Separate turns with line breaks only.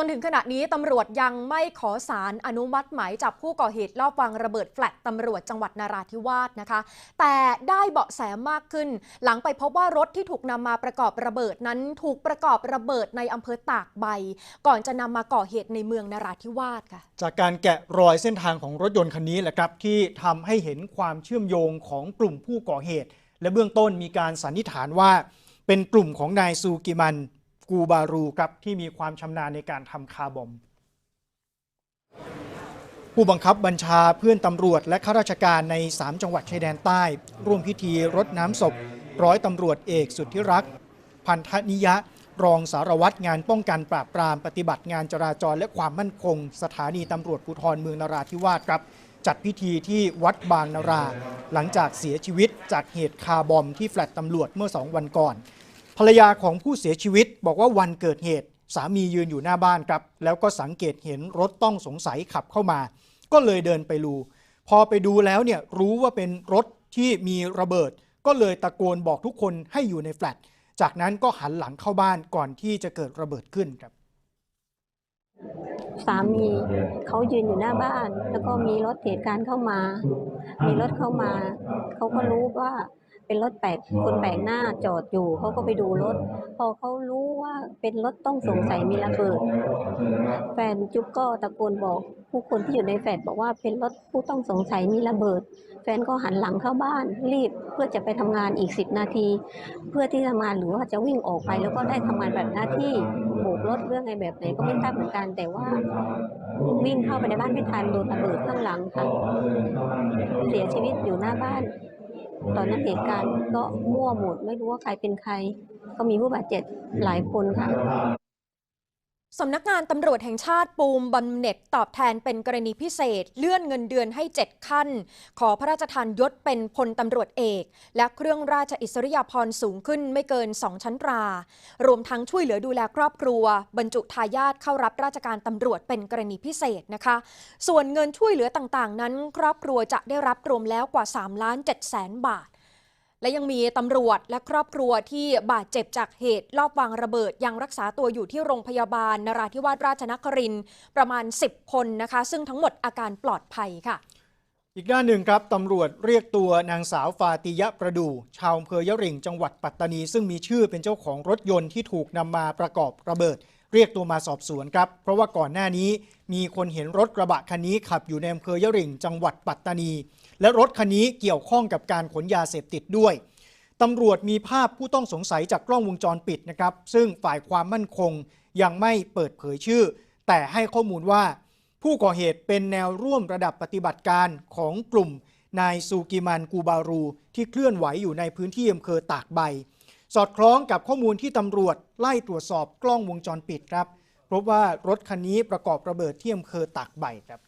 จนถึงขณะนี้ตำรวจยังไม่ขอสารอนุมัติหมายจับผู้ก่อเหตุลอบวางระเบิดแฟลตตำรวจจังหวัดนาราธิวาสนะคะ แต่ได้เบาะแสมากขึ้น หลังไปพบว่ารถที่ถูกนำมาประกอบระเบิดนั้นถูกประกอบระเบิดในอำเภอตากใบ ก่อนจะนำมาก่อเหตุในเมืองนาราธิวาสค่ะ
จากการแกะรอยเส้นทางของรถยนต์คันนี้แหละครับที่ทำให้เห็นความเชื่อมโยงของกลุ่มผู้ก่อเหตุ และเบื้องต้นมีการสันนิษฐานว่า เป็นกลุ่มของนายซูกิมัน กูบารูครับที่มีความชำนาญในการทำคาร์บอม ผู้บังคับบัญชาเพื่อนตำรวจและข้าราชการใน 3 จังหวัดชายแดนใต้ ร่วมพิธีรดน้ำศพ ร้อยตำรวจเอกสุทธิรักษ์พันธนิยะ รองสารวัตรงานป้องกันปราบปรามปฏิบัติงานจราจรและความมั่นคง สถานีตำรวจภูธรเมืองนราธิวาสครับจัดพิธีที่วัดบางนารา หลังจากเสียชีวิตจากเหตุคาร์บอมที่แฟลตตำรวจเมื่อ2วันก่อน ภรรยาของผู้เสียชีวิตบอกว่าวันเกิดเหตุ สามียืนอยู่หน้าบ้านครับ แล้วก็สังเกตเห็นรถต้องสงสัยขับเข้ามา ก็เลยเดินไปดูพอไปดูแล้วเนี่ยรู้ว่าเป็นรถที่มีระเบิด ก็เลยตะโกนบอกทุกคนให้อยู่ในแฟลตจากนั้นก็หันหลังเข้าบ้านก่อนที่จะเกิดระเบิดขึ้นครับ
สามีเขายืนอยู่หน้าบ้าน แล้วก็มีรถเหตุการณ์เข้ามา มีรถเข้ามา เขาก็รู้ว่า เป็นรถแปลกคนแปลกหน้าจอดอยู่เขาก็ไปดูรถ พอเขารู้ว่าเป็นรถต้องสงสัยมีระเบิด แฟนจุ๊บก็ตะโกนบอก ผู้คนที่อยู่ในแฟลตบอกว่าเป็นรถผู้ต้องสงสัยมีระเบิด แฟนก็หันหลังเข้าบ้าน รีบเพื่อจะไปทำงานอีกสิบนาที เพื่อที่ทำงานหรือว่าจะวิ่งออกไปแล้วก็ได้ทำงานแบบหน้าที่โบกรถเรื่องอะไรแบบไหนก็ไม่ทราบเหมือนกันแต่ว่า วิ่งเข้าไปในบ้านไม่ทันโดนระเบิดข้างหลังค่ะเสียชีวิตอยู่หน้าบ้าน ตอนนั้นเหตุการณ์ก็มั่วหมดไม่รู้ว่าใครเป็นใคร ก็มีผู้บาดเจ็บหลายคนค่ะ
สำนักงานตำรวจแห่งชาติปูมบำเหน็จตอบแทนเป็นกรณีพิเศษ เลื่อนเงินเดือนให้ 7 ขั้น ขอพระราชทานยศเป็นพลตำรวจเอก และเครื่องราชอิสริยาภรณ์สูงขึ้นไม่เกิน 2 ชั้นตรา รวมทั้งช่วยเหลือดูแลครอบครัว บรรจุทายาทเข้ารับราชการตำรวจเป็นกรณีพิเศษนะคะ ส่วนเงินช่วยเหลือต่างๆ นั้น ครอบครัวจะได้รับรวมแล้วกว่า3ล้าน7แสนบาท และยังมีตำรวจและครอบครัวที่บาดเจ็บจากเหตุลอบวางระเบิด ยังรักษาตัวอยู่ที่โรงพยาบาลนราธิวาสราชนครินประมาณ 10 คนนะคะ ซึ่งทั้งหมดอาการปลอดภัยค่ะ
อีกด้านหนึ่งครับตำรวจเรียกตัวนางสาวฟาติยะประดู ชาวอำเภอยะริงจังหวัดปัตตานี ซึ่งมีชื่อเป็นเจ้าของรถยนต์ที่ถูกนำมาประกอบระเบิด เรียกตัวมาสอบสวนครับ เพราะว่าก่อนหน้านี้มีคนเห็นรถกระบะคันนี้ขับอยู่ในอำเภอยะริงจังหวัดปัตตานี และรถคันนี้เกี่ยวข้องกับการขนยาเสพติดด้วยตำรวจมีภาพผู้ต้องสงสัยจากกล้องวงจรปิดนะครับ ซึ่งฝ่ายความมั่นคงยังไม่เปิดเผยชื่อ แต่ให้ข้อมูลว่า ผู้ก่อเหตุเป็นแนวร่วมระดับปฏิบัติการของกลุ่มนายซูกิมันกูบารู ที่เคลื่อนไหวอยู่ในพื้นที่อำเภอตากใบ สอดคล้องกับข้อมูลที่ตำรวจไล่ตรวจสอบกล้องวงจรปิดครับพบว่ารถคันนี้ประกอบระเบิดที่อำเภอตากใบครับ